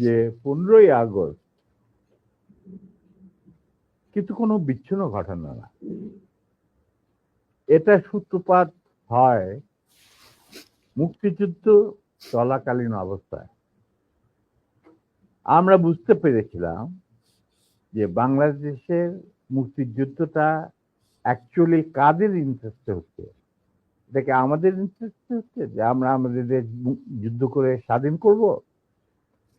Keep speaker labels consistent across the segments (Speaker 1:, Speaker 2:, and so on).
Speaker 1: যে পনেরোই আগস্ট কিন্তু কোনো বিচ্ছিন্ন ঘটনা না। এটা সূত্রপাত হয় মুক্তিযুদ্ধ চলাকালীন অবস্থায়। আমরা বুঝতে পেরেছিলাম যে বাংলাদেশের মুক্তিযুদ্ধটা অ্যাকচুয়ালি কাদের ইন্টারেস্টে হচ্ছে? এটা কি আমাদের ইন্টারেস্টে হচ্ছে যে আমরা আমাদের যুদ্ধ করে স্বাধীন করব?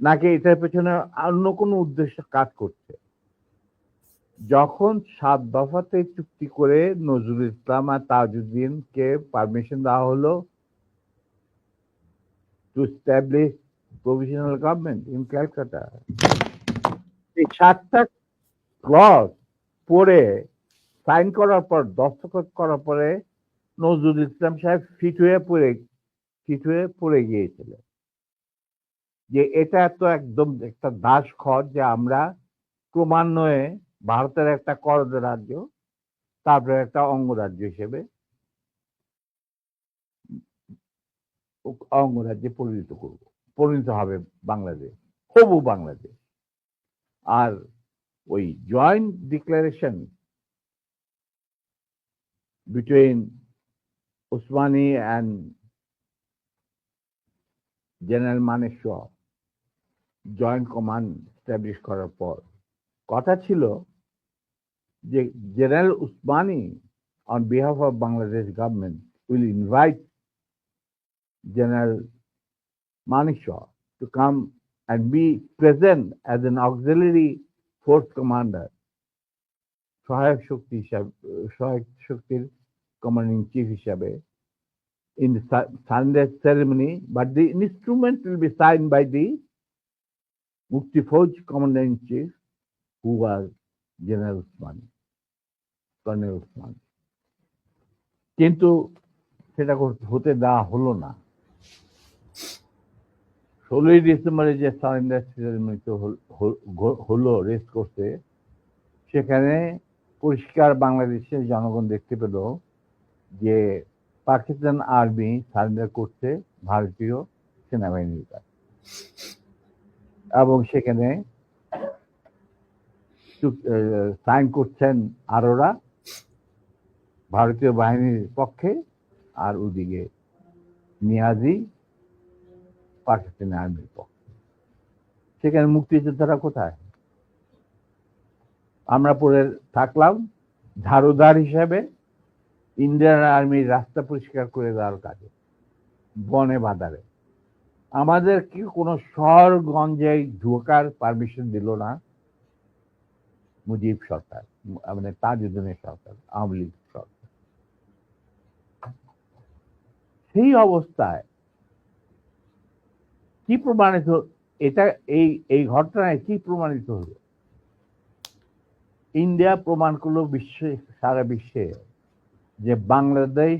Speaker 1: নাকি এটার পেছনে অন্য কোনো উদ্দেশ্য কাজ করছে? যখন সাত দফাতে চুক্তি করে নজরুল ইসলাম আর তাজউদ্দিনকে পারমিশন দেওয়া হলো to establish provisional government in Calcutta এই সাতটা ক্লজ পড়ে সাইন করার পর, দস্তখত করার পরে নজরুল ইসলাম সাহেব ফিট হয়ে পড়ে, ফিট হয়ে পড়ে গিয়েছিলেন। যে এটা তো একদম একটা দাস খত যে আমরা ক্রমান্বয়ে ভারতের একটা করদ রাজ্য, তারপরে একটা অঙ্গরাজ্য হিসেবে অঙ্গরাজ্যে পরিণত করব, পরিণত হবে বাংলাদেশ, হবু বাংলাদেশ। আর ওই joint declaration between Osmani and general Maneshwar joint command establish করার পর। কথা ছিল যে general Osmani on behalf of Bangladesh government will invite general Manekshaw to come and be present as an auxiliary force commander সহায়ক শক্তি হিসাবে, সহায়ক শক্তির কমান্ডিং চিফ হিসাবে in Sunday ceremony but the instrument will be sign by the Mukti Fauj commander in chief, who was General Usmani, Colonel Usmani. কিন্তু সেটা হতে দেওয়া হলো না ষোলোই ডিসেম্বরে যে সারেন্ডার সেরেমনিতে হলো রেস্ট করতে সেখানে পরিষ্কার বাংলাদেশের জনগণ দেখতে পেল যে পাকিস্তান আর্মি সারেন্ডার করছে ভারতীয় সেনাবাহিনীর কাছে এবং সেখানে সাইন করছেন আরোরা, ভারতীয় বাহিনীর পক্ষে, আর ওদিকে নিয়াজি, পাকিস্তানি আর্মির পক্ষে। সেখানে মুক্তিযোদ্ধারা কোথায়? আমরা পরে থাকলাম, ঝাড়ুদার হিসাবে, ইন্ডিয়ান আর্মির রাস্তা পরিষ্কার করে দেওয়ার কাজে, বনে বাদারে আমাদের কি কোনো শহরগঞ্জে ঢোকার পারমিশন দিল না মুজিব সরকার মানে তাজউদ্দিনের সরকার, আওয়ামী লীগ সরকার। সেই অবস্থায় কি প্রমাণিত এটা, এই এই ঘটনায় কি প্রমাণিত হলো? ইন্ডিয়া প্রমাণ করল বিশ্বে, সারা বিশ্বে যে বাংলাদেশ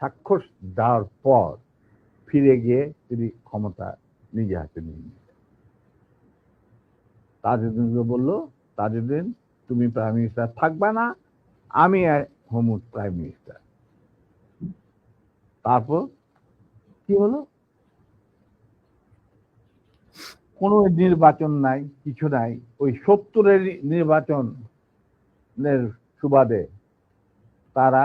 Speaker 1: স্বাক্ষর দেওয়ার পর ফিরে গিয়ে তিনি ক্ষমতা নিজে হাতে নিয়ে নিলেন। তাজউদ্দিনকে বলল, তাজউদ্দিন, তুমি প্রাইম মিনিস্টার থাকবে না, আমি হোমুদ প্রাইম মিনিস্টার তারপর কি হলো? কোনো নির্বাচন নাই, কিছু নাই। ওই সত্তরের নির্বাচনের সুবাদে তারা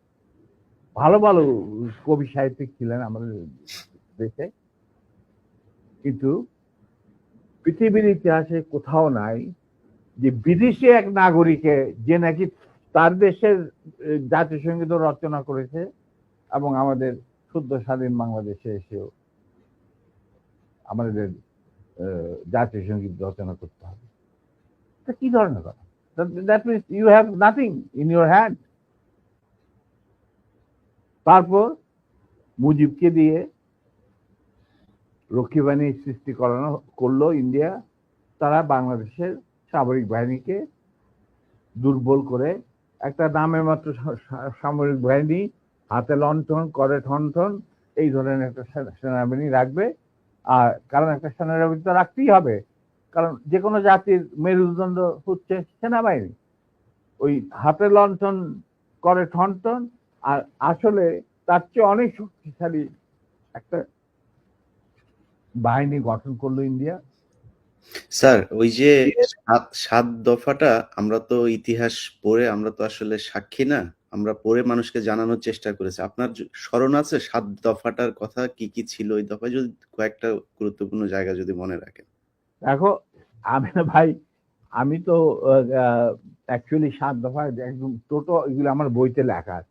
Speaker 1: ভালো ভালো কবি সাহিত্যিক ছিলেন আমাদের দেশে। কিন্তু পৃথিবীর ইতিহাসে কোথাও নাই যে বিদেশি এক নাগরিকে যে নাকি তার দেশের সংগীত রচনা করেছে এবং আমাদের শুদ্ধ স্বাধীন বাংলাদেশে এসেও আমাদের জাতীয় সংগীত রচনা করতে হবে। কি ধরনের কথা? That means you have nothing in your hand তারপর মুজিবকে দিয়ে রক্ষী বাহিনী সৃষ্টি করানো করল ইন্ডিয়া। তারা বাংলাদেশের সামরিক বাহিনীকে দুর্বল করে একটা নামের মাত্র সামরিক বাহিনী হাতে লণ্ঠন, করে ঠনঠন এই ধরনের একটা সেনাবাহিনী রাখবে। আর কারণ একটা সেনাবাহিনী তো রাখতেই হবে। কারণ যে কোনো জাতির মেরুদণ্ড হচ্ছে সেনাবাহিনী। ওই হাতে লণ্ঠন, করে ঠনঠন আর আসলে তার চেয়ে অনেক শক্তিশালী একটা বাহিনী গঠন করল ইন্ডিয়া।
Speaker 2: স্যার ওই যে সাত দফাটা আমরা তো ইতিহাস পড়ে আমরা তো আসলে সাক্ষী না আমরা পড়ে মানুষকে জানানোর চেষ্টা করেছি। আপনার স্মরণ আছে সাত দফাটার কথা কি কি ছিল ওই দফায়? যদি কয়েকটা গুরুত্বপূর্ণ জায়গা যদি মনে রাখেন।
Speaker 1: দেখো আমি না ভাই আমি তো অ্যাকচুয়ালি সাত দফা একদম টোটো এগুলো আমার বইতে লেখা আছে।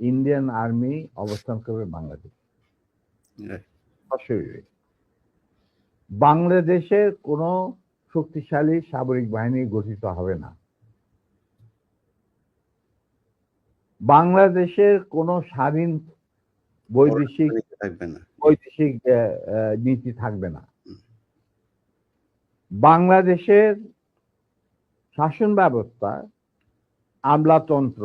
Speaker 1: ইন্ডিয়ান আর্মি অবস্থান করবে বাংলাদেশ. সশরীরে বাংলাদেশের কোনো শক্তিশালী সামরিক বাহিনী গঠিত হবে না। বাংলাদেশের কোনো স্বাধীন বৈদেশিক
Speaker 2: থাকবে না।
Speaker 1: বৈদেশিক নীতি থাকবে না। বাংলাদেশের শাসন ব্যবস্থা আমলাতন্ত্র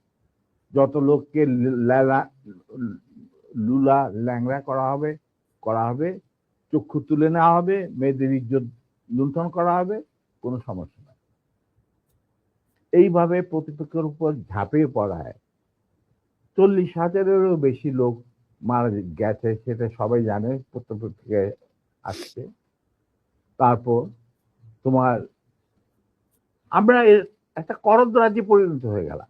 Speaker 1: যত লোককে লেলা ল্যাংড়া করা হবে করা হবে, চক্ষু তুলে নেওয়া হবে, মেয়েদের ইজ্জত লুণ্ঠন করা হবে, কোনো সমস্যা নাই। এইভাবে প্রতিপক্ষের উপর ঝাঁপিয়ে পড়ায়। চল্লিশ হাজারেরও বেশি লোক মারা গেছে, সেটা সবাই জানে প্রত্যেক থেকে আসছে। তারপর তোমার, আমরা একটা করদ রাজ্যে পরিণত হয়ে গেলাম।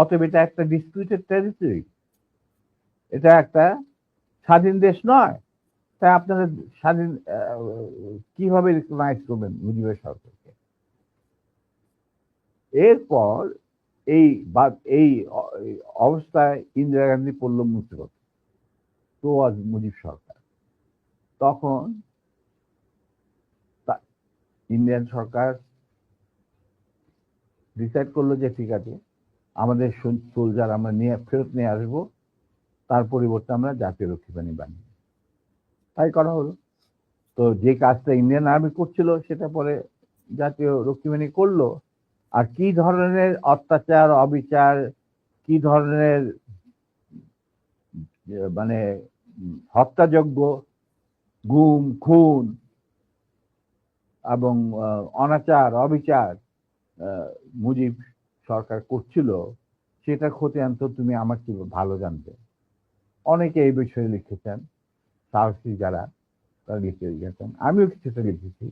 Speaker 1: অতএব এটা একটা ডিসপিউটেড টেরিটরি এটা একটা স্বাধীন দেশ নয়। তাই আপনারা স্বাধীন কীভাবে রিকগনাইজ করবেন মুজিবের সরকারকে? এরপর এই বা, এই অবস্থায় ইন্দিরা গান্ধী পড়ল মুসিবত তো আজ মুজিব সরকার। তখন ইন্ডিয়ান সরকার ডিসাইড করল যে ঠিক আছে আমাদের সোলজার আমরা নিয়ে ফেরত নিয়ে আসব। তার পরিবর্তে আমরা জাতীয় রক্ষী বাহিনী বানিয়ে তাই করা হলো। তো যে কাজটা ইন্ডিয়ান আর্মি করছিল, সেটা পরে জাতীয় রক্ষী বাহিনী করল। আর কি ধরনের অত্যাচার, অবিচার, কি ধরনের মানে হত্যাযজ্ঞ, গুম, খুন এবং অনাচার, অবিচার মুজিব সরকার করছিল সেটা খতিয়ান তো তুমি আমার কি ভালো জানতে অনেকে এই বিষয়ে লিখেছেন, সাহসী যারা, তারা লিখে গেছেন। আমিও কিছুটা লিখেছি।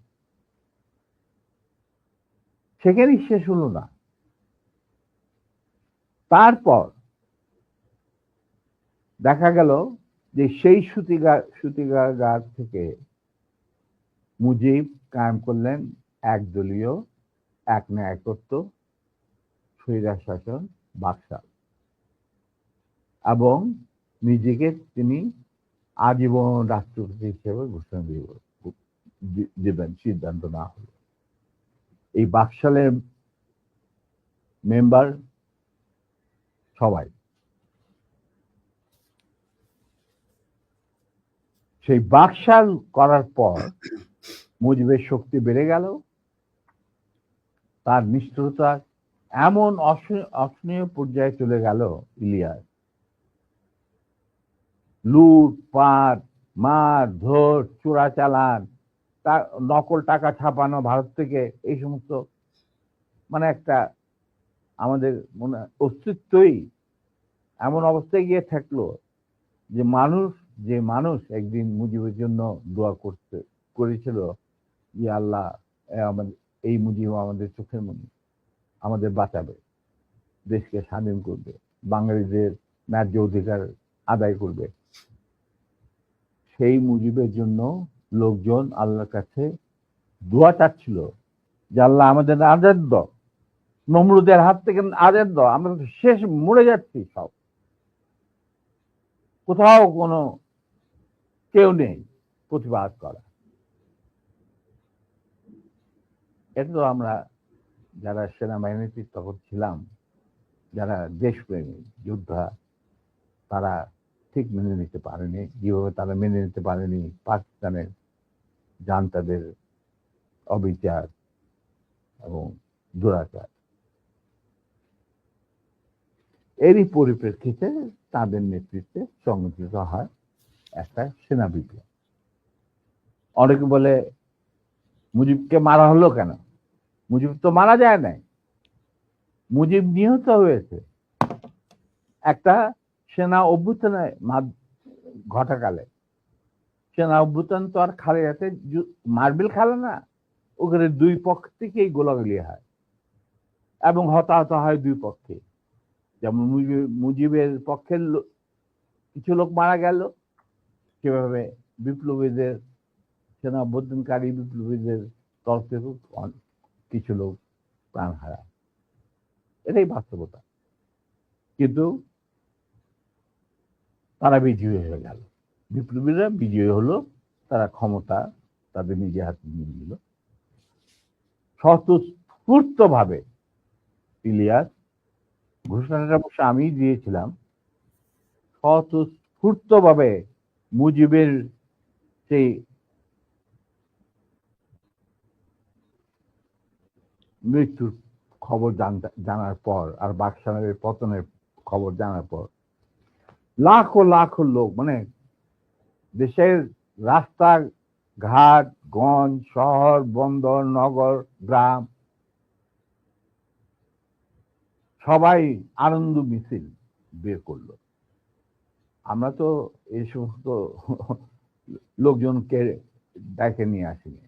Speaker 1: সেখানেই শেষ হলো না। তারপর দেখা গেল যে সেই সুতিগা, সুতিগাগার থেকে মুজিব কায়েম করলেন একদলীয় এক ন্যায়কত্ব শাসন বাকশাল এবং নিজেকে তিনি আজীবন রাষ্ট্রপতি হিসেবে ঘোষণা দিব দিবেন, সিদ্ধান্ত না হলো এই বাকশালের মেম্বার সবাই, সেই বাকশাল করার পর মুজিবের শক্তি বেড়ে গেল, তার নিষ্ঠুরতা এমন অসহনীয়- পর্যায়ে চলে গেল ইলিয়াস। লুট পাট মার, ধর, চোরা চালান, তা, নকল টাকা ছাপানো ভারত থেকে, এই সমস্ত মানে একটা আমাদের মনে অস্তিত্বই এমন অবস্থায় গিয়ে থাকল যে মানুষ যে মানুষ একদিন মুজিবের জন্য দোয়া করতে, করেছিল, যে আল্লাহ আমাদের, এই মুজিব আমাদের চোখের মনি। আমাদের বাঁচাবে, দেশকে স্বাধীন করবে, বাঙালিদের ন্যায্য অধিকার আদায় করবে। সেই মুজিবের জন্য লোকজন আল্লাহর কাছে দোয়া চাচ্ছিল যে আল্লাহ আমাদের আজাদ দাও নমরুদের হাত থেকে আজাদ দাও আমরা শেষ মরে যাচ্ছি সব। কোথাও কোনো কেউ নেই প্রতিবাদ করা। এটা তো আমরা যারা সেনাবাহিনীতে তখন ছিলাম, যারা দেশপ্রেমী, যোদ্ধা, তারা ঠিক মেনে নিতে পারেনি। যেভাবে তারা মেনে নিতে পারেনি, পাকিস্তানের জান্তাদের অবিচার এবং দুরাচার। এরই পরিপ্রেক্ষিতে তাদের নেতৃত্বে সংগঠিত হয় একটা সেনা বিপ্লব অনেকে বলে, মুজিবকে মারা হলো কেন? মুজিব তো মারা যায় নাই। মুজিব নিহত হয়েছে। একটা সেনা অভ্যুত্থানে ঘটাকালে। সেনা অভ্যুত্থান তো আর খালে যাতে মার্বেল খেলে না, ওখানে দুই পক্ষ থেকেই গোলাগুলি হয় এবং হতাহত হয় দুই পক্ষে। যেমন মুজিব- মুজিবের পক্ষের কিছু লোক মারা গেল, সেভাবে বিপ্লবীদের, সেনা অভ্যুত্থানকারী বিপ্লবীদের তরফ থেকে কিছু লোক প্রাণ হারায়। এটাই বাস্তবতা। কিন্তু তারা বিজয়ী হয়ে গেল। বিপ্লবীরা বিজয়ী হলো, তারা ক্ষমতা তাদের নিজে হাতে নিয়ে নিল। স্বতঃস্ফূর্ত ভাবে ইলিয়াস ঘোষণাটা অবশ্য আমি দিয়েছিলাম স্বতঃস্ফূর্ত ভাবে মুজিবের সেই মৃত্যুর খবর জানার পর, আর বাকশালের পতনের খবর জানার পর, লাখো লাখো লোক মানে দেশের রাস্তা ঘাট গঞ্জ, শহর, বন্দর, নগর, গ্রাম, সবাই আনন্দ মিছিল বের করল। আমরা তো এই সমস্ত লোকজনকে ডেকে নিয়ে আসিনি।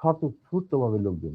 Speaker 1: স্বতঃস্ফূর্ত ভাবে লোকজন।